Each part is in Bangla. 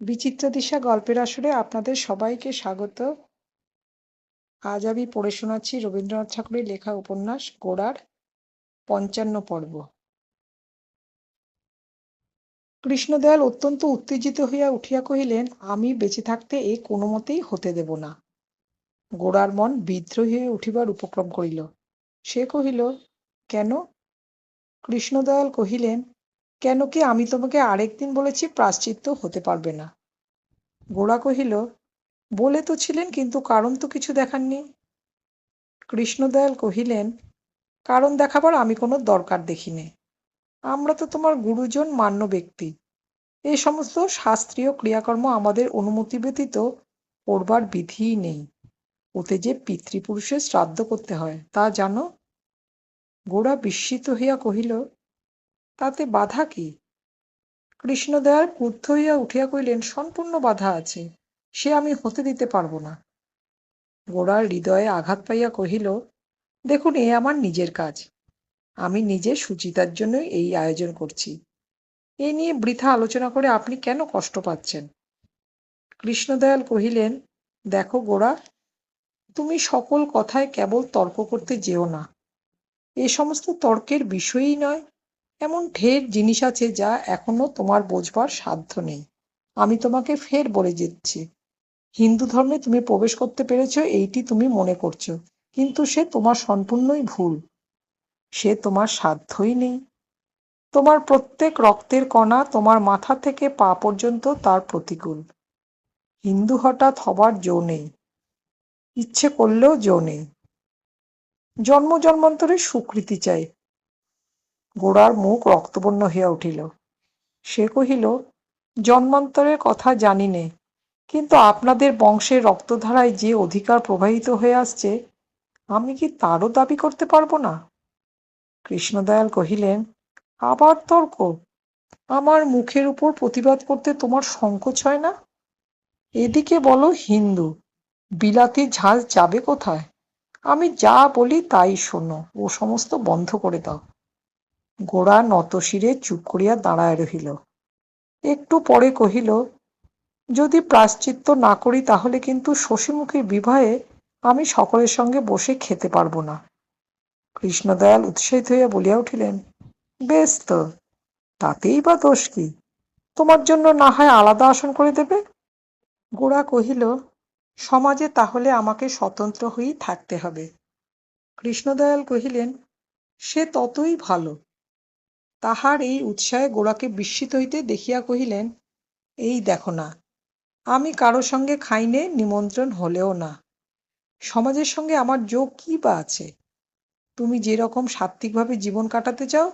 বিচিত্র দিশা গল্পের আসরে আপনাদের সবাইকে স্বাগত। আজ আমি পড়ে শোনাচ্ছি রবীন্দ্রনাথ ঠাকুরের লেখা উপন্যাস গোড়ার পঞ্চান্ন পর্ব। কৃষ্ণদয়াল অত্যন্ত উত্তেজিত হইয়া উঠিয়া কহিলেন, আমি বেঁচে থাকতে এ কোনো মতেই হতে দেব না। গোড়ার মন বিদ্রোহী হয়ে উঠিবার উপক্রম করিল। সে কহিল, কেন? কৃষ্ণদয়াল কহিলেন কেন কি আমি তোমাকে আরেকদিন বলেছি প্রাশ্চিত্য হতে পারবে না? গোড়া কহিল, বলে তো ছিলেন কিন্তু কারণ তো কিছু দেখাননি। কৃষ্ণদয়াল কহিলেন, কারণ দেখাবার আমি কোনো দরকার দেখিনি। আমরা তো তোমার গুরুজন মান্য ব্যক্তি। এই সমস্ত শাস্ত্রীয় ক্রিয়াকর্ম আমাদের অনুমতি ব্যতীত করবার বিধিই নেই। ওতে যে পিতৃপুরুষের শ্রাদ্ধ করতে হয়, তা জানো? গোড়া বিস্মিত হইয়া কহিল তাতে বাধা কি? কৃষ্ণদয়াল ক্রুদ্ধ হইয়া উঠিয়া কহিলেন, সম্পূর্ণ বাধা আছে, সে আমি হতে দিতে পারব না। গোড়ার হৃদয়ে আঘাত পাইয়া কহিল, দেখুন, এ আমার নিজের কাজ। আমি নিজে সুচিতার জন্যই এই আয়োজন করছি। এ নিয়ে বৃথা আলোচনা করে আপনি কেন কষ্ট পাচ্ছেন? কৃষ্ণদয়াল কহিলেন, দেখো গোড়া তুমি সকল কথায় কেবল তর্ক করতে যেও না। এ সমস্ত তর্কের বিষয়ই নয় এমন ঢের জিনিস আছে যা এখনও তোমার বোঝবার সাধ্য নেই। আমি তোমাকে ফের বলে দিচ্ছি। হিন্দু ধর্মে তুমি প্রবেশ করতে পেরেছ, এইটি তুমি মনে করছ, কিন্তু সে তোমার সম্পূর্ণই ভুল। সে তোমার সাধ্যই নেই। তোমার প্রত্যেক রক্তের কণা তোমার মাথা থেকে পা পর্যন্ত তার প্রতিকূল। হিন্দু হঠাৎ হবার জো নেই। ইচ্ছে করলেও জো নেই। জন্ম জন্মান্তরে স্বীকৃতি চাই। গোড়ার মুখ রক্তবর্ণ হইয়া উঠিল। সে কহিল জন্মান্তরের কথা জানি নে, কিন্তু আপনাদের বংশের রক্তধারায় যে অধিকার প্রবাহিত হয়ে আসছে, আমি কি তারও দাবি করতে পারব না? কৃষ্ণদয়াল কহিলেন, আবার তর্ক, আমার মুখের উপর প্রতিবাদ করতে তোমার সংকোচ হয় না? এদিকে বলো হিন্দু, বিলাতি ঝাঁজ যাবে কোথায়? আমি যা বলি তাই শোনো, ও সমস্ত বন্ধ করে দাও। গোড়া নতশিরে চুপ করিয়া দাঁড়ায় রহিল। একটু পরে কহিল, যদি প্রাশ্চিত্য না করি তাহলে কিন্তু শশীমুখীর বিবাহে আমি সকলের সঙ্গে বসে খেতে পারব না কৃষ্ণদয়াল উৎসাহিত হইয়া বলিয়া উঠিলেন, বেশ তো, তাতেই বা দোষ কি? তোমার জন্য না হয় আলাদা আসন করে দেবে গোড়া কহিল, সমাজে তাহলে আমাকে স্বতন্ত্র হয়েই থাকতে হবে কৃষ্ণদয়াল কহিলেন, সে ততই ভালো। তাহার এই উৎসাহে গোড়াকে বিস্মিত হইতে দেখিয়া কহিলেন, এই দেখো না, আমি কারও সঙ্গে খাইনে নিমন্ত্রণ হলেও না। সমাজের সঙ্গে আমার যোগ কি বা আছে? তুমি যেরকম সাত্ত্বিকভাবে জীবন কাটাতে চাও,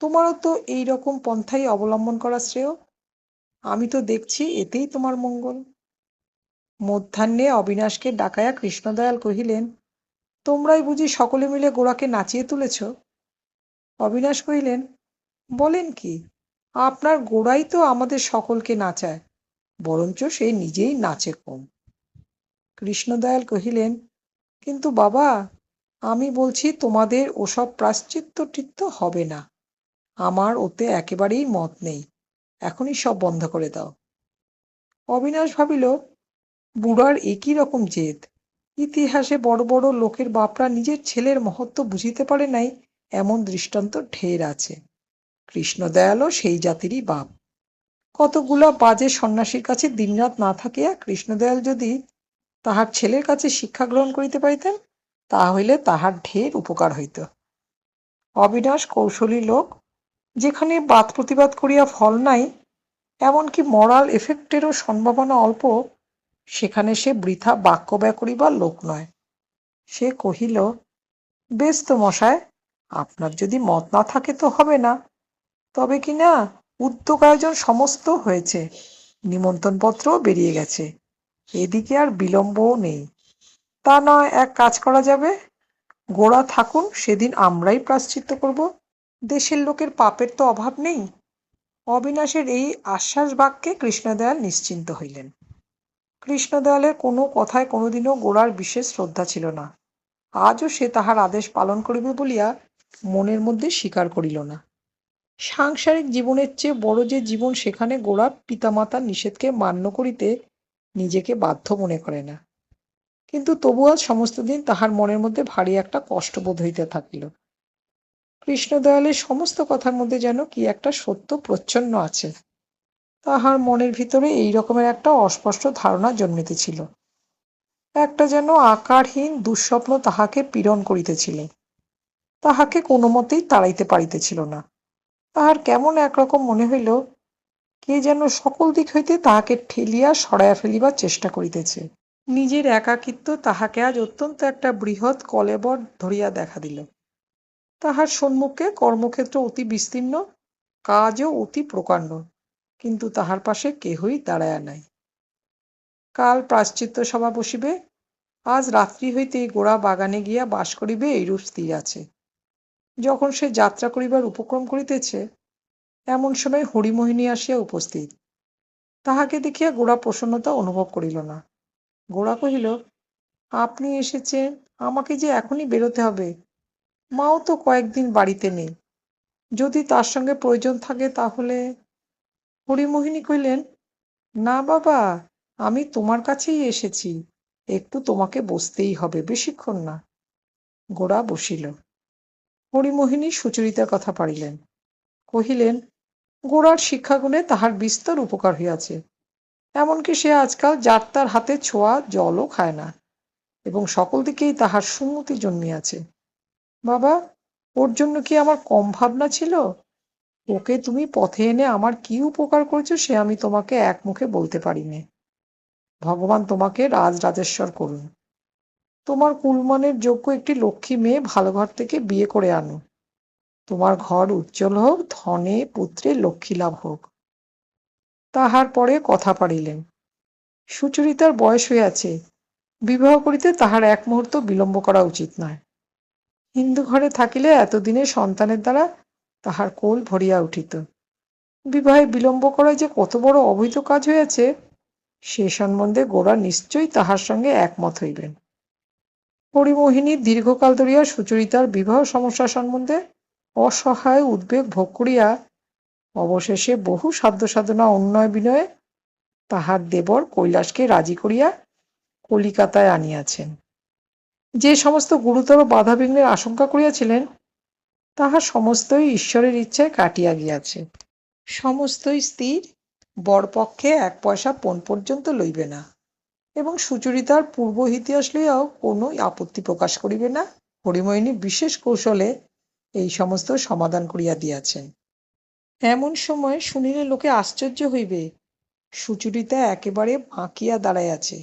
তোমারও তো এই রকম পন্থাই অবলম্বন করা শ্রেয়। আমি তো দেখছি এতেই তোমার মঙ্গল। মধ্যাহ্নে অবিনাশকে ডাকাইয়া কৃষ্ণদয়াল কহিলেন, তোমরাই বুঝি সকলে মিলে গোড়াকে নাচিয়ে তুলেছ? অবিনাশ কহিলেন বলেন কি, আপনার গোড়াই তো আমাদের সকলকে নাচায়, বরঞ্চ সে নিজেই নাচে কম। কৃষ্ণদয়াল কহিলেন, কিন্তু বাবা, আমি বলছি তোমাদের ওসব প্রাশ্চিত্য হবে না। আমার ওতে একেবারেই মত নেই, এখনই সব বন্ধ করে দাও। অবিনাশ ভাবিল, বুড়ার একই রকম জেদ, ইতিহাসে বড় বড় লোকের বাপরা নিজের ছেলের মহত্ব বুঝিতে পারে নাই, এমন দৃষ্টান্ত ঢের আছে। কৃষ্ণদয়ালও সেই জাতিরই বাপ। কতগুলা বাজে সন্ন্যাসীর কাছে দিনরাত না থাকিয়া কৃষ্ণদয়াল যদি তাহার ছেলের কাছে শিক্ষা গ্রহণ করিতে পারিতেন তা হইলে তাহার ঢের উপকার হইত। অবিনাশ কৌশলী লোক, যেখানে বাদ প্রতিবাদ করিয়া ফল নাই, এমনকি মরাল এফেক্টেরও সম্ভাবনা অল্প, সেখানে সে বৃথা বাক্য ব্যয় করিবার লোক নয়। সে কহিল, বেশ তো মশায়, আপনার যদি মত না থাকে তো হবে না। তবে কি না উদ্যোগ আয়োজন সমস্ত হয়েছে। নিমন্ত্রণপত্রও বেরিয়ে গেছে। এদিকে আর বিলম্বও নেই। তা নয়, এক কাজ করা যাবে। গোড়া থাকুন, সেদিন আমরাই প্রাশ্চিত্য করব। দেশের লোকের পাপের তো অভাব নেই। অবিনাশের এই আশ্বাস বাক্যে কৃষ্ণদয়াল নিশ্চিন্ত হইলেন। কৃষ্ণদয়ালের কোনো কথায় কোনোদিনও গোড়ার বিশেষ শ্রদ্ধা ছিল না। আজও সে তাহার আদেশ পালন করিবে বলিয়া মনের মধ্যে স্বীকার করিল না। সাংসারিক জীবনের চেয়ে বড় যে জীবন সেখানে গোড়া পিতামাতার নিষেধকে মান্য করিতে নিজেকে বাধ্য মনে করে না। কিন্তু তবু আজ সমস্ত দিন তাহার মনের মধ্যে ভারী একটা কষ্টবোধ হইতে থাকিল। কৃষ্ণদয়ালের সমস্ত কথার মধ্যে যেন কি একটা সত্য প্রচ্ছন্ন আছে, তাহার মনের ভিতরে এই রকমের একটা অস্পষ্ট ধারণা জন্মিতেছিল। একটা যেন আকারহীন দুঃস্বপ্ন তাহাকে পীড়ন করিতেছিল, তাহাকে কোনো মতেই তাড়াইতে পারিতেছিল না। তাহার কেমন একরকম মনে হইল, কে যেন সকল দিক হইতে তাহাকে ঠেলিয়া সরাইয়া ফেলিবার চেষ্টা করিতেছে। নিজের একাকিত্ব তাহাকে আজ অত্যন্ত একটা বৃহৎ কলেবর ধরিয়া দেখা দিল। তাহার সম্মুখে কর্মক্ষেত্র অতি বিস্তীর্ণ, কাজও অতি প্রকাণ্ড, কিন্তু তাহার পাশে কেহই দাঁড়ায় নাই। কাল প্রাশ্চিত্য সভা বসিবে, আজ রাত্রি হইতেই গোড়া বাগানে গিয়া বাস করিবে, এইরূপ স্থির আছে। যখন সে যাত্রা করিবার উপক্রম করিতেছে, এমন সময় হরিমোহিনী আসিয়া উপস্থিত। তাহাকে দেখিয়া গোড়া প্রসন্নতা অনুভব করিল না। গোড়া কহিল, আপনি এসেছেন, আমাকে যে এখনই বেরোতে হবে, মাও তো কয়েকদিন বাড়িতে নেই। যদি তার সঙ্গে প্রয়োজন থাকে তাহলে হরিমোহিনী কহিলেন, না বাবা, আমি তোমার কাছেই এসেছি, একটু তোমাকে বসতেই হবে, বেশিক্ষণ না। গোড়া বসিল। হরিমোহিনী সুচরিতার কথা পারিলেন কহিলেন গোড়ার শিক্ষাগুণে তাহার বিস্তর উপকার হইয়াছে, এমনকি সে আজকাল যাত্রার হাতে ছোঁয়া জলও খায় না এবং সকল দিকেই তাহার সুমতি জন্মিয়াছে। বাবা, ওর জন্য কি আমার কম ভাবনা ছিল? ওকে তুমি পথে এনে আমার কি উপকার করেছ সে আমি তোমাকে এক মুখে বলতে পারি নে ভগবান তোমাকে রাজ রাজেশ্বর করুন। তোমার কুলমানের যোগ্য একটি লক্ষ্মী মেয়ে ভালো ঘর থেকে বিয়ে করে আনো। তোমার ঘর উজ্জ্বল হোক, ধনে পুত্রে লক্ষ্মী লাভ হোক। তাহার পরে কথা পারিলেন সুচরিতার বয়স হইয়াছে। বিবাহ করিতে তাহার এক মুহূর্ত বিলম্ব করা উচিত নয়। হিন্দু ঘরে থাকিলে এতদিনে সন্তানের দ্বারা তাহার কোল ভরিয়া উঠিত। বিবাহে বিলম্ব করায় যে কত বড় অবৈধ কাজ হইয়াছে, সে সম্বন্ধে গোড়া নিশ্চয়ই তাহার সঙ্গে একমত হইবেন। হরিমোহিনী দীর্ঘকাল ধরিয়া সুচরিতার বিবাহ সমস্যা সম্বন্ধে অসহায় উদ্বেগ ভোগ করিয়া অবশেষে বহু সাধ্য সাধনা উন্নয় বিনয়ে তাহার দেবর কৈলাসকে রাজি করিয়া কলিকাতায় আনিয়াছেন। যে সমস্ত গুরুতর বাধাবিঘ্নের আশঙ্কা করিয়াছিলেন, তাহা সমস্তই ঈশ্বরের ইচ্ছায় কাটিয়া গিয়াছে। সমস্তই স্থির, বরপক্ষে এক পয়সা পণ পর্যন্ত লইবে না। এবং সুচরিতার পূর্ব ইতিহাস লইয়াও কোনো আপত্তি প্রকাশ করিবে না। হরিমোহিনী বিশেষ কৌশলে এই সমস্ত সমাধান করিয়া দিয়াছেন। এমন সময় শুনিলে লোকে আশ্চর্য হইবে, সুচরিতা একেবারে বাঁকিয়া দাঁড়াইয়াছে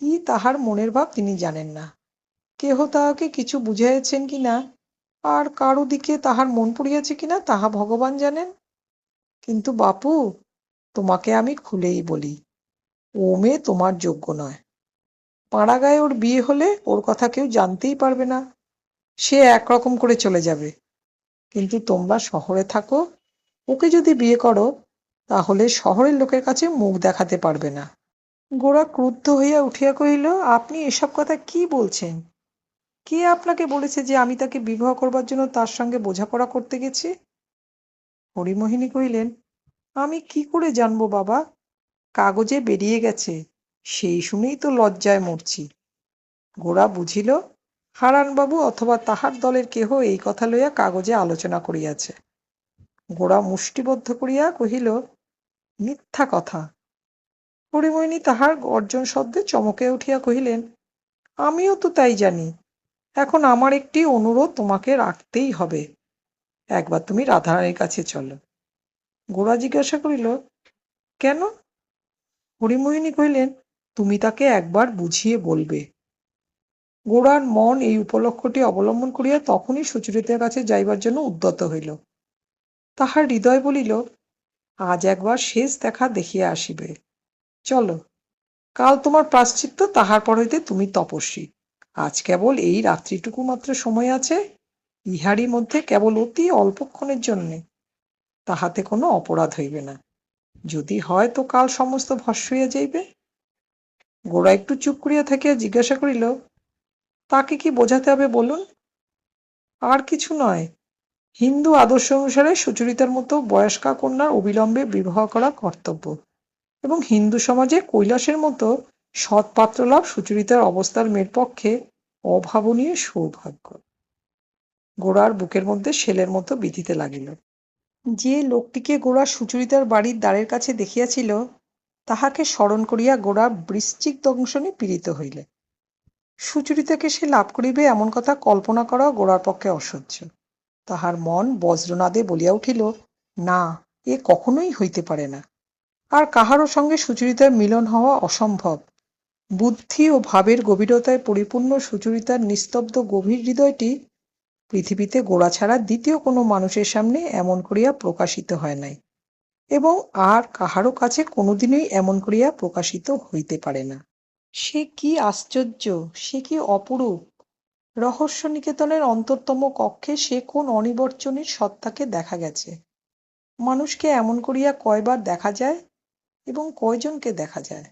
কি তাহার মনের ভাব তিনি জানেন না। কেহ তাহাকে কিছু বুঝাইয়াছেন কিনা? আর কারও দিকে তাহার মন পড়িয়াছে কিনা, তাহা ভগবান জানেন। কিন্তু বাপু, তোমাকে আমি খুলেই বলি ও মেয়ে তোমার যোগ্য নয়। পাড়া গায়ে ওর বিয়ে হলে ওর কথা কেউ জানতেই পারবে না। সে একরকম করে চলে যাবে। কিন্তু তোমরা শহরে থাকো, ওকে যদি বিয়ে করো, তাহলে শহরের লোকের কাছে মুখ দেখাতে পারবে না। গোরা ক্রুদ্ধ হইয়া উঠিয়া কহিল, আপনি এসব কথা কি বলছেন? কে আপনাকে বলেছে যে আমি তাকে বিবাহ করবার জন্য তার সঙ্গে বোঝাপড়া করতে গেছি? হরিমোহিনী কহিলেন, আমি কি করে জানব বাবা? কাগজে বেরিয়ে গেছে। সেই শুনেই তো লজ্জায় মরছি। গোরা বুঝিল, হারানবাবু অথবা তাহার দলের কেহ এই কথা লইয়া কাগজে আলোচনা করিয়াছে। গোরা মুষ্টিবদ্ধ করিয়া কহিল, মিথ্যা কথা। হরিমোহিনী তাহার গর্জন শব্দে চমকে উঠিয়া কহিলেন, আমিও তো তাই জানি, এখন আমার একটি অনুরোধ তোমাকে রাখতেই হবে। একবার তুমি রাধারানীর কাছে চলো। গোরা জিজ্ঞাসা করিল, কেন? হরিমোহিনী কহিলেন, তুমি তাকে একবার বুঝিয়ে বলবে। গোড়ার মন এই উপলক্ষটি অবলম্বন করিয়া তখনই সুচরিতার কাছে যাইবার জন্য উদ্যত হইল। তাহার হৃদয় বলিল, আজ একবার শেষ দেখা দেখিয়া আসিবে। চলো, কাল তোমার প্রাশ্চিত্য তাহার পর হইতে তুমি তপস্বী। আজ কেবল এই রাত্রিটুকু মাত্র সময় আছে, ইহারই মধ্যে কেবল অতি অল্পক্ষণের জন্যে। তাহাতে কোনো অপরাধ হইবে না। যদি হয় তো কাল সমস্ত ভস্য হইয়া যাইবে? গোড়া একটু চুপ করিয়া থাকিয়া জিজ্ঞাসা করিল, তাকে কি বোঝাতে হবে বলুন? আর কিছু নয়। হিন্দু আদর্শ অনুসারে সুচরিতার মতো বয়স্কা কন্যার অবিলম্বে বিবাহ করা কর্তব্য এবং হিন্দু সমাজে কৈলাসের মতো সৎ পাত্রলাভ সুচরিতার অবস্থার মেয়ের পক্ষে অভাবনীয় সৌভাগ্য। গোড়ার বুকের মধ্যে শেলের মতো বিধিতে লাগিল। যে লোকটিকে গোড়া সুচরিতার বাড়ির দ্বারের কাছে দেখিয়াছিল, তাহাকে স্মরণ করিয়া গোড়া বৃশ্চিক দংশনে পীড়িত হইলে। সুচরিতাকে সে লাভ করিবে এমন কথা কল্পনা করা গোড়ার পক্ষে অসহ্য। তাহার মন বজ্রনাদে বলিয়া উঠিল, না, এ কখনোই হইতে পারে না। আর কাহারও সঙ্গে সুচরিতার মিলন হওয়া অসম্ভব। বুদ্ধি ও ভাবের গভীরতায় পরিপূর্ণ সুচরিতার নিস্তব্ধ গভীর হৃদয়টি পৃথিবীতে গোড়া ছাড়া দ্বিতীয় কোনো মানুষের সামনে এমন করিয়া প্রকাশিত হয় নাই। এবং আর কাহারও কাছে কোনোদিনই এমন করিয়া প্রকাশিত হইতে পারে না। সে কি আশ্চর্য, সে কি অপরূপ! রহস্য নিকেতনের অন্তরতম কক্ষে সে কোন অনিবর্চনীর সত্তাকে দেখা গেছে? মানুষকে এমন করিয়া কয়বার দেখা যায় এবং কয়জনকে দেখা যায়?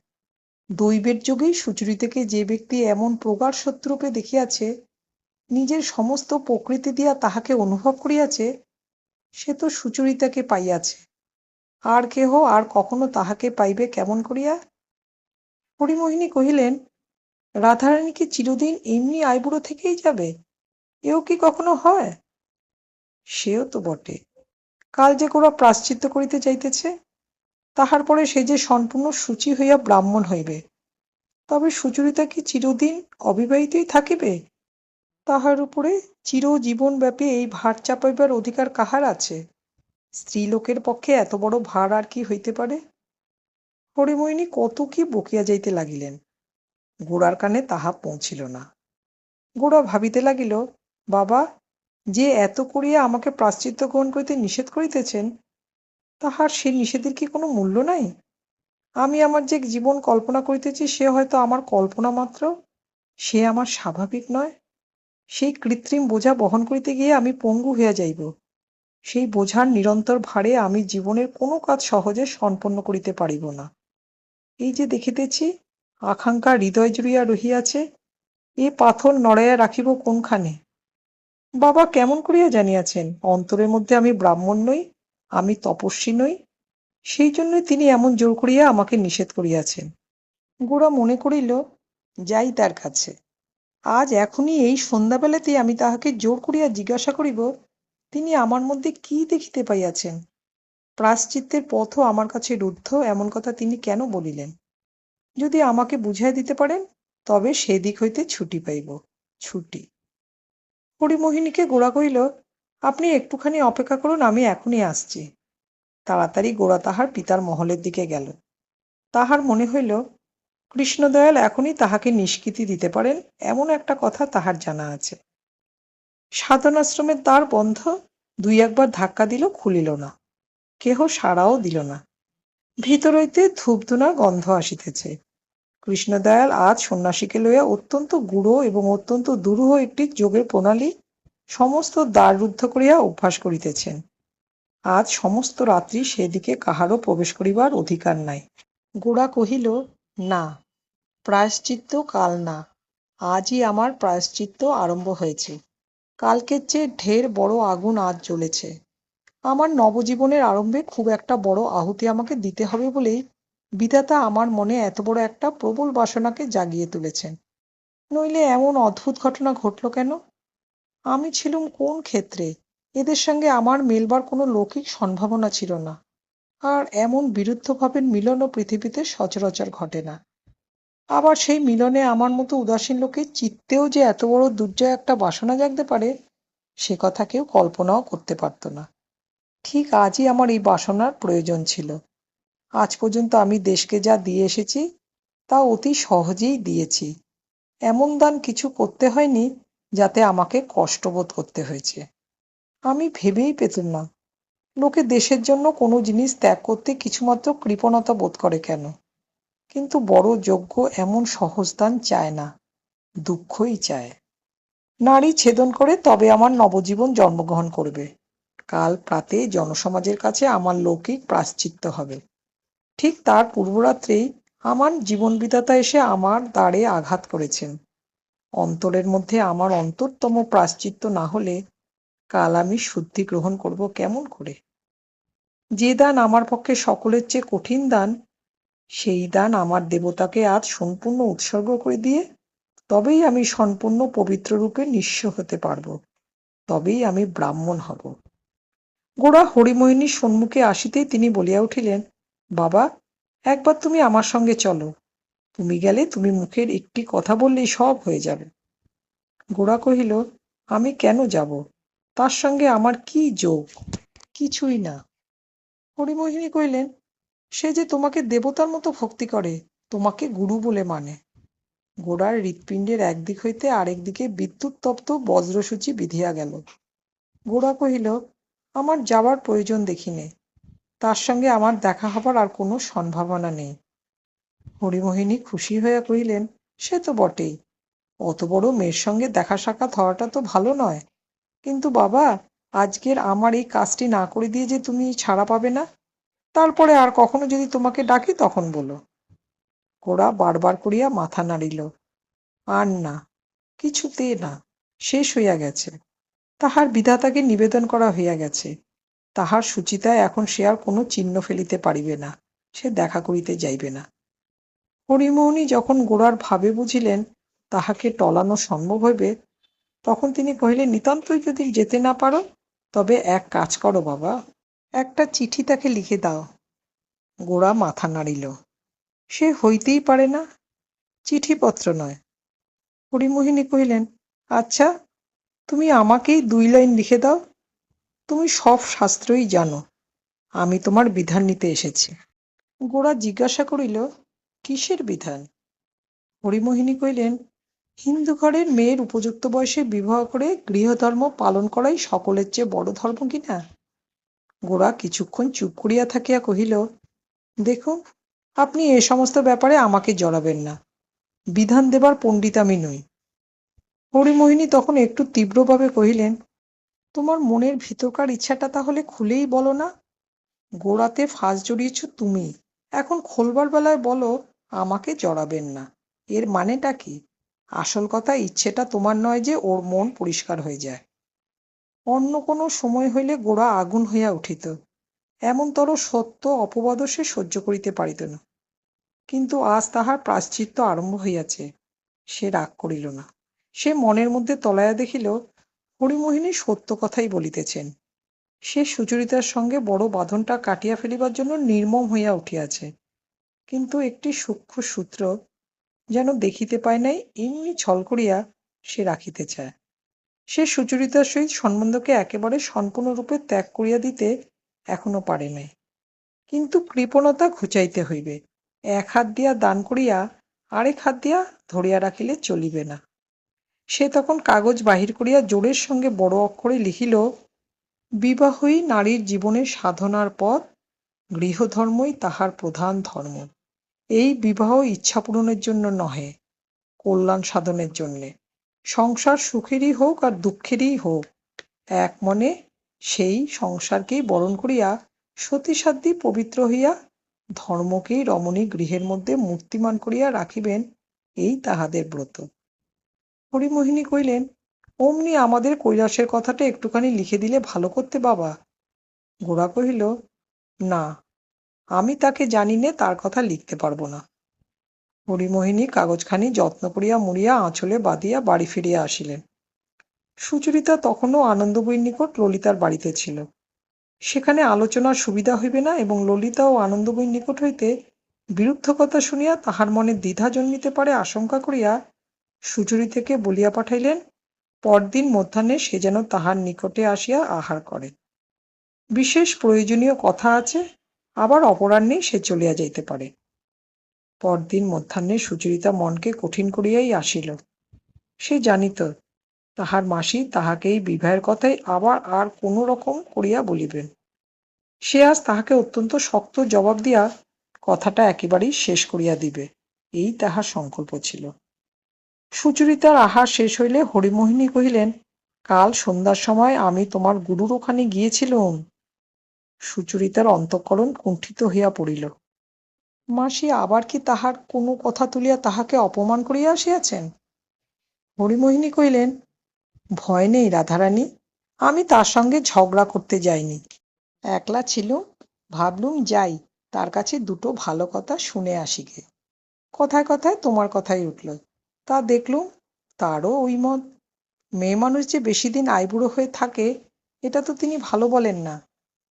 দৈবের যোগেই সুচরিতাকে যে ব্যক্তি এমন প্রগাঢ় শত্রুপে দেখিয়াছে নিজের সমস্ত প্রকৃতি দিয়া তাহাকে অনুভব করিয়াছে, সে তো সুচরিতাকে পাইয়াছে। আর কেহ আর কখনো তাহাকে পাইবে কেমন করিয়া? হরিমোহিনী কহিলেন রাধারানী কি চিরদিন এমনি আইবুড়ো থেকেই যাবে? এও কি কখনো হয়? সেও তো বটে। কাল যে কোরা প্রাশ্চিত্য করিতে যাইতেছে, তাহার পরে সে যে সম্পূর্ণ সূচি হইয়া ব্রাহ্মণ হইবে, তবে সুচরিতা কি চিরদিন অবিবাহিতই থাকিবে? তাহার উপরে চিরজীবনব্যাপী এই ভার চাপাইবার অধিকার কাহার আছে? স্ত্রীলোকের পক্ষে এত বড় ভার আর কি হইতে পারে? হরিমোহিনী কত কি বকিয়া যাইতে লাগিলেন। গোড়ার কানে তাহা পৌঁছিল না। গোড়া ভাবিতে লাগিল, বাবা, যে এত করিয়া আমাকে প্রাশ্চিত্য গ্রহণ করিতে নিষেধ করিতেছেন, তাহার সে নিষেধের কি কোনো মূল্য নাই? আমি আমার যে জীবন কল্পনা করিতেছি, সে হয়তো আমার কল্পনা মাত্র। সে আমার স্বাভাবিক নয়। সেই কৃত্রিম বোঝা বহন করিতে গিয়ে আমি পঙ্গু হইয়া যাইব। সেই বোঝার নিরন্তর ভারে আমি জীবনের কোনো কাজ সহজে সম্পন্ন করিতে পারিব না। এই যে দেখিতেছি, আকাঙ্ক্ষা হৃদয় জুড়িয়া রহিয়াছে, এ পাথর নড়াইয়া রাখিব কোনখানে? বাবা কেমন করিয়া জানিয়াছেন, অন্তরের মধ্যে আমি ব্রাহ্মণ নই, আমি তপস্বী নই। সেই জন্যই তিনি এমন জোর করিয়া আমাকে নিষেধ করিয়াছেন। গোড়া মনে করিল, যাই তার কাছে। আজ এখনই এই সন্ধ্যাবেলাতেই আমি তাহাকে জোর করিয়া জিজ্ঞাসা করিব, তিনি আমার মধ্যে কি দেখিতে পাইয়াছেন? প্রাশ্চিত্যের পথও আমার কাছে রুদ্ধ, এমন কথা তিনি কেন বলিলেন? যদি আমাকে বুঝাই দিতে পারেন, তবে সেদিক হইতে ছুটি পাইব, ছুটি। হরিমোহিনীকে গোড়া কহিল, আপনি একটুখানি অপেক্ষা করুন, আমি এখনই আসছি। তাড়াতাড়ি গোড়া তাহার পিতার মহলের দিকে গেল। তাহার মনে হইল কৃষ্ণদয়াল এখনই তাহাকে নিষ্কৃতি দিতে পারেন, এমন একটা কথা তাহার জানা আছে। সাধনাশ্রমের দ্বার বন্ধ, দুই একবার ধাক্কা দিল, খুলিল না। কেহ সাড়াও দিল না। ভিতর হইতে ধূপধুনার গন্ধ আসিতেছে। কৃষ্ণদয়াল আজ সন্ন্যাসীকে লইয়া অত্যন্ত গূঢ় এবং অত্যন্ত দুরূহ একটি যোগের প্রণালী সমস্ত দ্বার রুদ্ধ করিয়া অভ্যাস করিতেছেন। আজ সমস্ত রাত্রি সেদিকে কাহারও প্রবেশ করিবার অধিকার নাই। গোড়া কহিল, না প্রায়শ্চিত্ত কাল না। আজই আমার প্রায়শ্চিত্ত আরম্ভ হয়েছে। কালকের চেয়ে ঢের বড় আগুন আজ জ্বলেছে। আমার নবজীবনের আরম্ভে খুব একটা বড় আহুতি আমাকে দিতে হবে বলেই বিধাতা আমার মনে এত বড় একটা প্রবল বাসনাকে জাগিয়ে তুলেছেন। নইলে এমন অদ্ভুত ঘটনা ঘটল কেন? আমি ছিলুম কোন ক্ষেত্রে? এদের সঙ্গে আমার মেলবার কোনো লৌকিক সম্ভাবনা ছিল না। আর এমন বিরুদ্ধভাবের মিলনও পৃথিবীতে সচরাচর ঘটে না। আবার সেই মিলনে আমার মতো উদাসীন লোকের চিত্তেও যে এত বড় দুর্জয় একটা বাসনা জাগতে পারে, সে কথা কেউ কল্পনাও করতে পারত না। ঠিক আজই আমার এই বাসনার প্রয়োজন ছিল। আজ পর্যন্ত আমি দেশকে যা দিয়ে এসেছি, তা অতি সহজেই দিয়েছি। এমন দান কিছু করতে হয়নি, যাতে আমাকে কষ্টবোধ করতে হয়েছে। আমি ভেবেই পেতুম না, লোকে দেশের জন্য কোনো জিনিস ত্যাগ করতে কিছুমাত্র কৃপণতা বোধ করে কেন? কিন্তু বড় যোগ্য এমন সহজ দান চায় না, দুঃখই চায়। নারী ছেদন করে তবে আমার নবজীবন জন্মগ্রহণ করবে। কাল প্রাতে জনসমাজের কাছে আমার লৌকিক প্রাশ্চিত্য হবে। ঠিক তার পূর্বরাত্রেই আমার জীবনবিধাতা এসে আমার দ্বারে আঘাত করেছেন। অন্তরের মধ্যে আমার অন্তরতম প্রাশ্চিত্য না হলে কাল আমি শুদ্ধি গ্রহণ করব কেমন করে? যে দান আমার পক্ষে সকলের চেয়ে কঠিন দান সেই দান আমার দেবতাকে আজ সম্পূর্ণ উৎসর্গ করে দিয়ে তবেই আমি সম্পূর্ণ পবিত্র রূপে নিঃস্ব হতে পারব। তবেই আমি ব্রাহ্মণ হব। গোড়া হরিমোহিনীর সম্মুখে আসিতেই তিনি বলিয়া উঠিলেন, বাবা, একবার তুমি আমার সঙ্গে চলো। তুমি গেলে তুমি মুখের একটি কথা বললেই সব হয়ে যাবে। গোড়া কহিল, আমি কেন যাব? তার সঙ্গে আমার কি যোগ? কিছুই না। হরিমোহিনী কহিলেন সে যে তোমাকে দেবতার মতো ভক্তি করে, তোমাকে গুরু বলে মানে। গোড়ার হৃৎপিণ্ডের একদিক হইতে আরেক দিকে বিদ্যুৎ তপ্ত বজ্রসূচি বিধিয়া গেল। গোড়া কহিল, আমার যাবার প্রয়োজন দেখিনে তার সঙ্গে আমার দেখা হবার আর কোনো সম্ভাবনা নেই। হরিমোহিনী খুশি হইয়া কহিলেন, সে তো বটেই। অত বড় মেয়ের সঙ্গে দেখা সাক্ষাৎ হওয়াটা তো ভালো নয়। কিন্তু বাবা, আজকের আমার এই কাজটি না করে দিয়ে যে তুমি ছাড়া পাবে না তারপরে আর কখনো যদি তোমাকে ডাকি তখন বলো। গোড়া বারবার করিয়া মাথা নাড়িল। আর না, কিছুতে না, শেষ হইয়া গেছে। তাহার বিধাতাকে নিবেদন করা হইয়া গেছে। তাহার সুচিতায় এখন সে আর কোনো চিহ্ন ফেলিতে পারিবে না, সে দেখা করিতে যাইবে না। হরিমোহনী যখন গোড়ার ভাবে বুঝিলেন তাহাকে টলানো সম্ভব হইবে, তখন তিনি কহিলেন, নিতান্তই যদি যেতে না পারো, তবে এক কাজ করো বাবা। একটা চিঠি তাকে লিখে দাও। গোড়া মাথা নাড়িল। সে হইতেই পারে না। চিঠিপত্র নয়। হরিমোহিনী কহিলেন আচ্ছা তুমি আমাকেই দুই লাইন লিখে দাও। তুমি সব শাস্ত্রই জানো। আমি তোমার বিধান নিতে এসেছি। গোড়া জিজ্ঞাসা করিল, কিসের বিধান? হরিমোহিনী কহিলেন, হিন্দু ঘরের মেয়ের উপযুক্ত বয়সে বিবাহ করে গৃহধর্ম পালন করাই সকলের চেয়ে বড় ধর্ম কিনা গোড়া কিছুক্ষণ চুপ করিয়া থাকিয়া কহিল দেখুন আপনি এ সমস্ত ব্যাপারে আমাকে জড়াবেন না। বিধান দেবার পণ্ডিত আমি নই। হরিমোহিনী তখন একটু তীব্রভাবে কহিলেন, তোমার মনের ভিতরকার ইচ্ছাটা তাহলে খুলেই বলো না। গোড়াতে ফাঁস জড়িয়েছ তুমি, এখন খোলবার বেলায় বলো আমাকে জড়াবেন না। এর মানেটা কি? আসল কথা ইচ্ছেটা তোমার নয় যে ওর মন পরিষ্কার হয়ে যায়। অন্য কোনো সময় হইলে গোড়া আগুন হইয়া উঠিত। এমনতর সত্য অপবাদ সে সহ্য করিতে পারিত না। কিন্তু আজ তাহার প্রাশ্চিত্য আরম্ভ হইয়াছে। সে রাগ করিল না। সে মনের মধ্যে তলায়া দেখিল, হরিমোহিনী সত্য কথাই বলিতেছেন। সে সুচরিতার সঙ্গে বড় বাঁধনটা কাটিয়া ফেলিবার জন্য নির্মম হইয়া উঠিয়াছে। কিন্তু একটি সূক্ষ্ম সূত্র যেন দেখিতে পায় নাই এমনি ছল করিয়া সে রাখিতে চায়। সে সুচরিতার সহিত সম্বন্ধকে একেবারে সম্পূর্ণরূপে ত্যাগ করিয়া দিতে এখনও পারে নাই। কিন্তু কৃপণতা ঘুচাইতে হইবে। এক হাত দিয়া দান করিয়া আরেক হাত দিয়া ধরিয়া রাখিলে চলিবে না। সে তখন কাগজ বাহির করিয়া জোরের সঙ্গে বড় অক্ষরে লিখিল, বিবাহই নারীর জীবনের সাধনার পথ, গৃহধর্মই তাহার প্রধান ধর্ম। এই বিবাহ ইচ্ছা পূরণের জন্য নহে, কল্যাণ সাধনের জন্যে। সংসার সুখেরই হোক আর দুঃখেরই হোক। এক মনে সেই সংসারকেই বরণ করিয়া সতীসাধ্যি পবিত্র হইয়া ধর্মকেই রমণী গৃহের মধ্যে মূর্তিমান করিয়া রাখিবেন, এই তাহাদের ব্রত। হরিমোহিনী কইলেন অমনি আমাদের কৈলাসের কথাটা একটুখানি লিখে দিলে ভালো করতে বাবা। গোড়া কহিল, না, আমি তাকে জানি নে তার কথা লিখতে পারব না। হরিমোহিনী কাগজখানি যত্ন করিয়া মুড়িয়া আঁচলে বাঁধিয়া বাড়ি ফিরিয়া আসিলেন। সুচরিতা তখনও আনন্দবইয়ের নিকট ললিতার বাড়িতে ছিল। সেখানে আলোচনার সুবিধা হইবে না এবং ললিতা ও আনন্দবইয়ের নিকট হইতে বিরুদ্ধ কথা শুনিয়া তাহার মনে দ্বিধা জন্মিতে পারে আশঙ্কা করিয়া সুচরিতাকে বলিয়া পাঠাইলেন, পরদিন মধ্যাহ্নে সে যেন তাহার নিকটে আসিয়া আহার করে। বিশেষ প্রয়োজনীয় কথা আছে, আবার অপরাহ্নেই সে চলিয়া যাইতে পারে। পরদিন মধ্যাহ্নে সুচরিতা মনকে কঠিন করিয়াই আসিল। সে জানিত, তাহার মাসি তাহাকে এই বিবাহের কথাই আবার আর কোনো রকম করিয়া বলিবেন। সে আজ তাহাকে অত্যন্ত শক্ত জবাব দিয়া কথাটা একেবারেই শেষ করিয়া দিবে। এই তাহার সংকল্প ছিল। সুচরিতার আহার শেষ হইলে হরিমোহিনী কহিলেন, কাল সন্ধ্যার সময় আমি তোমার গুরুর ওখানে গিয়েছিলুম। সুচরিতার অন্তঃকরণ কুণ্ঠিত হইয়া পড়িল। মাসি আবার কি তাহার কোনো কথা তুলিয়া তাহাকে অপমান করিয়া আসিয়াছেন? হরিমোহিনী কহিলেন, ভয় নেই রাধারানী, আমি তার সঙ্গে ঝগড়া করতে যাইনি। একলা ছিল, ভাবলুম যাই, তার কাছে দুটো ভালো কথা শুনে আসি গে। কথায় কথায় তোমার কথাই উঠল। তা দেখলুম তারও ওই মত। মেয়ে মানুষ যে বেশি দিন আইবুড়ো হয়ে থাকে, এটা তো তিনি ভালো বলেন না।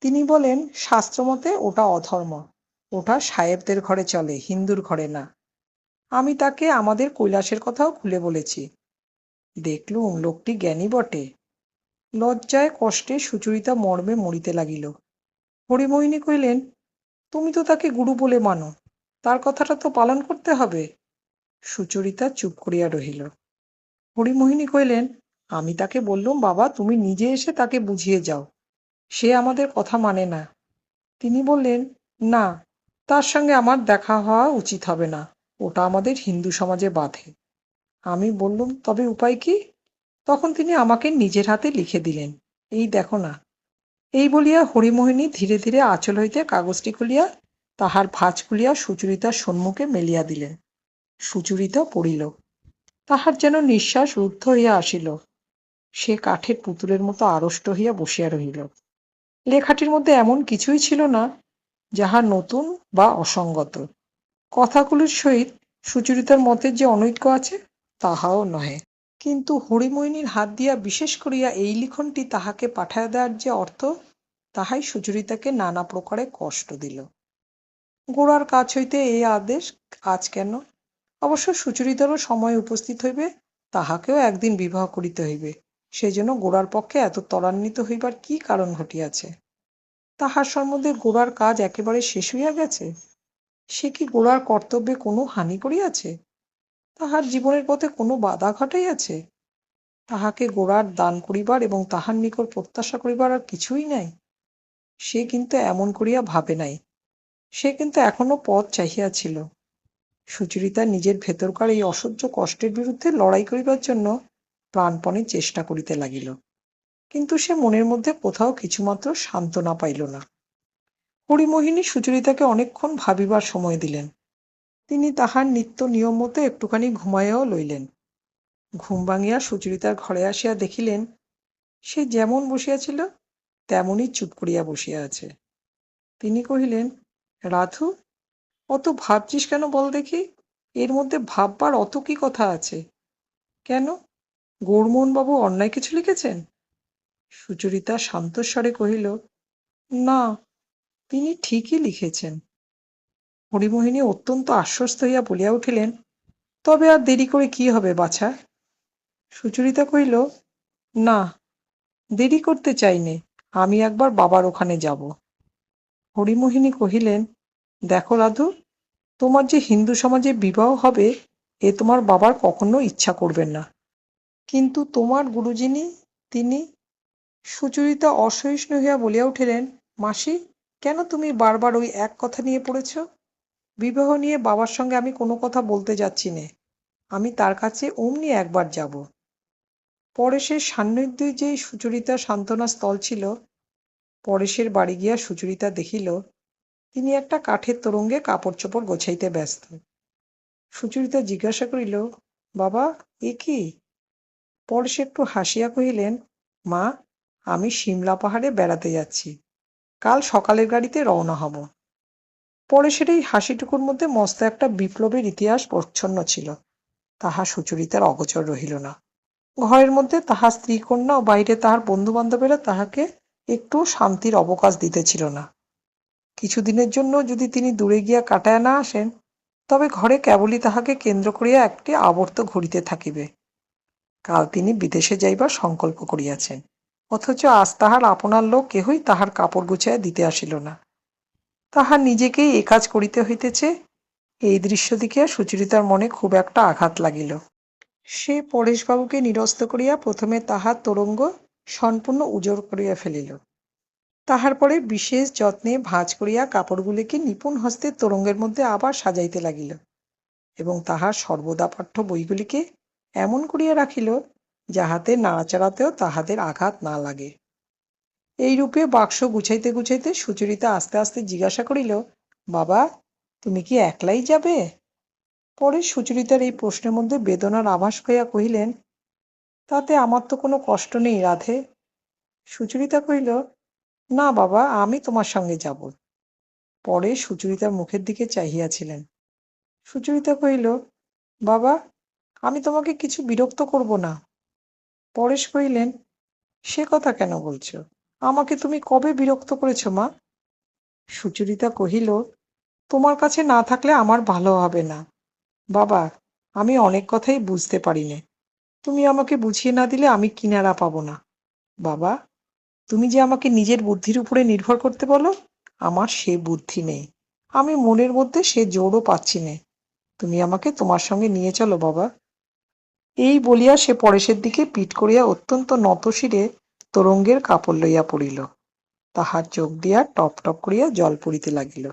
তিনি বলেন শাস্ত্রমতে ওটা অধর্ম। ওটা সাহেবদের ঘরে চলে, হিন্দুর ঘরে না। আমি তাকে আমাদের কৈলাসের কথাও খুলে বলেছি। দেখলুম লোকটি জ্ঞানী বটে। লজ্জায় কষ্টে সুচরিতা মর্মে মরিতে লাগিল। হরিমোহিনী কহিলেন, তুমি তো তাকে গুরু বলে মানো, তার কথাটা তো পালন করতে হবে। সুচরিতা চুপ করিয়া রহিল। হরিমোহিনী কহিলেন, আমি তাকে বললুম, বাবা, তুমি নিজে এসে তাকে বুঝিয়ে যাও। সে আমাদের কথা মানে না। তিনি বললেন, না তার সঙ্গে আমার দেখা হওয়া উচিত হবে না। ওটা আমাদের হিন্দু সমাজে বাধে। আমি বললুম, তবে উপায় কি? তখন তিনি আমাকে নিজের হাতে লিখে দিলেন, এই দেখো না। এই বলিয়া হরিমোহিনী ধীরে ধীরে আঁচল হইতে কাগজটি খুলিয়া তাহার ভাঁজ খুলিয়া সুচরিতার সম্মুখে মেলিয়া দিলেন। সুচরিতা পড়িল। তাহার যেন নিঃশ্বাস রুদ্ধ হইয়া আসিল। সে কাঠের পুতুলের মতো আড়ষ্ট হইয়া বসিয়া রহিল। লেখাটির মধ্যে এমন কিছুই ছিল না যাহা নতুন বা অসঙ্গত। কথাগুলির সহিত সুচরিতার মতে যে অনৈক্য আছে, তাহাও নহে। কিন্তু হরিমোহিনীর হাত দিয়া বিশেষ করিয়া এই লিখনটি তাহাকে পাঠাইয়া দেওয়ার যে অর্থ, তাহাই সুচরিতাকে নানা প্রকারে কষ্ট দিল। গোড়ার কাছ হইতে এই আদেশ আজ কেন? অবশ্য সুচরিতারও সময় উপস্থিত হইবে, তাহাকেও একদিন বিবাহ করিতে হইবে। সেজন্য গোড়ার পক্ষে এত ত্বরান্বিত হইবার কি কারণ ঘটিয়াছে? তাহার সম্বন্ধে গোড়ার কাজ একেবারে শেষ হইয়া গেছে? সে কি গোড়ার কর্তব্যে কোনো হানি করিয়াছে? তাহার জীবনের পথে কোনো বাধা ঘটাইয়াছে? তাহাকে গোড়ার দান করিবার এবং তাহার নিকট প্রত্যাশা করিবার আর কিছুই নাই। সে কিন্তু এমন করিয়া ভাবে নাই। সে কিন্তু এখনও পথ চাহিয়াছিল। সুচরিতা নিজের ভেতরকার এই অসহ্য কষ্টের বিরুদ্ধে লড়াই করিবার জন্য প্রাণপণে চেষ্টা করিতে লাগিল। কিন্তু সে মনের মধ্যে কোথাও কিছুমাত্র সান্ত্বনা পাইল না। হরিমোহিনী সুচরিতাকে অনেকক্ষণ ভাবিবার সময় দিলেন। তিনি তাহার নিত্য নিয়ম মতো একটুখানি ঘুমাইয়াও লইলেন। ঘুম ভাঙিয়া সুচরিতার ঘরে আসিয়া দেখিলেন, সে যেমন বসিয়াছিল, তেমনই চুপ করিয়া বসিয়া আছে। তিনি কহিলেন, রাধু, অত ভাবছিস কেন বল দেখি? এর মধ্যে ভাববার অত কি কথা আছে? কেন? গৌরমোহনবাবু অন্যায় কিছু লিখেছেন? সুচরিতা শান্তস্বরে কহিল, না, তিনি ঠিকই লিখেছেন। হরিমোহিনী অত্যন্ত আশ্বস্ত হইয়া বলিয়া উঠিলেন, তবে আর দেরি করে কি হবে বাছা? সুচরিতা কহিল, না, দেরি করতে চাইনে আমি একবার বাবার ওখানে যাব। হরিমোহিনী কহিলেন, দেখো রাধু, তোমার যে হিন্দু সমাজে বিবাহ হবে, এ তোমার বাবার কখনো ইচ্ছা করবেন না। কিন্তু তোমার গুরুজিনী, তিনি সুচরিতা অসহিষ্ণু হইয়া বলিয়া উঠিলেন, মাসি, কেন তুমি বারবার ওই এক কথা নিয়ে পড়েছ? বিবাহ নিয়ে বাবার সঙ্গে আমি কোনো কথা বলতে যাচ্ছি নে। আমি তার কাছে অমনি একবার যাব। পরেশের সান্নিধ্যে যে সুচরিতা সান্ত্বনা স্থল ছিল, পরেশের বাড়ি গিয়া সুচরিতা দেখিল, তিনি একটা কাঠের তরঙ্গে কাপড় চোপড় গোছাইতে ব্যস্ত। সুচরিতা জিজ্ঞাসা করিল, বাবা, এ কি? পরেশ একটু হাসিয়া কহিলেন, মা আমি সিমলা পাহাড়ে বেড়াতে যাচ্ছি। কাল সকালের গাড়িতে রওনা হব। পরেশের এই হাসিটুকুর মধ্যে মস্ত একটা বিপ্লবের ইতিহাস প্রচ্ছন্ন ছিল। তাহা সুচরিতার অগোচর রহিল না। ঘরের মধ্যে তাহার স্ত্রী কন্যা ও বাইরে তাহার বন্ধু বান্ধবেরা তাহাকে একটু শান্তির অবকাশ দিতেছিল না। কিছুদিনের জন্য যদি তিনি দূরে গিয়া কাটায় না আসেন, তবে ঘরে কেবলই তাহাকে কেন্দ্র করিয়া একটি আবর্ত ঘুরিতে থাকিবে। কাল তিনি বিদেশে যাইবার সংকল্প করিয়াছেন। অথচ আজ তাহার আপনার লোক কেহই তাহার কাপড় গুছাইয়া দিতে আসিল না। তাহার নিজেকেই এ কাজ করিতে হইতেছে। এই দৃশ্য দেখিয়া সুচরিতার মনে খুব একটা আঘাত লাগিল। সে পরেশবাবুকে নিরস্ত করিয়া প্রথমে তাহার তোরঙ্গ সম্পূর্ণ উজড় করিয়া ফেলিল। তাহার পরে বিশেষ যত্নে ভাঁজ করিয়া কাপড়গুলিকে নিপুণ হস্তে তোরঙ্গের মধ্যে আবার সাজাইতে লাগিল এবং তাহার সর্বদা পাঠ্য বইগুলিকে এমন করিয়া রাখিল যাহাতে নাড়াচাড়াতেও তাহাদের আঘাত না লাগে। এইরূপে বাক্স গুছাইতে গুছাইতে সুচরিতা আস্তে আস্তে জিজ্ঞাসা করিল, বাবা, তুমি কি একলাই যাবে? পরে সুচরিতার এই প্রশ্নের মধ্যে বেদনার আভাস হইয়া কহিলেন, তাতে আমার তো কোনো কষ্ট নেই রাধে। সুচরিতা কহিল, না বাবা, আমি তোমার সঙ্গে যাব। পরে সুচরিতার মুখের দিকে চাহিয়াছিলেন। সুচরিতা কহিল, বাবা, আমি তোমাকে কিছু বিরক্ত করব না। পরেশ কহিলেন, সে কথা কেন বলছো? আমাকে তুমি কবে বিরক্ত করেছ, মা? সুচরিতা কহিল, তোমার কাছে না থাকলে আমার ভালো হবে না। বাবা, আমি অনেক কথাই বুঝতে পারি নে তুমি আমাকে বুঝিয়ে না দিলে আমি কিনারা পাবো না। বাবা, তুমি যে আমাকে নিজের বুদ্ধির উপরে নির্ভর করতে বলো, আমার সে বুদ্ধি নেই। আমি মনের মধ্যে সে জোরও পাচ্ছি নে। তুমি আমাকে তোমার সঙ্গে নিয়ে চলো, বাবা। এই বলিয়া সে পরেশের দিকে পিঠ করিয়া অত্যন্ত নতশিরে তরঙ্গের কাপড় লইয়া পড়িল। তাহার চোখ দিয়া টপ টপ করিয়া জল পড়িতে লাগিল।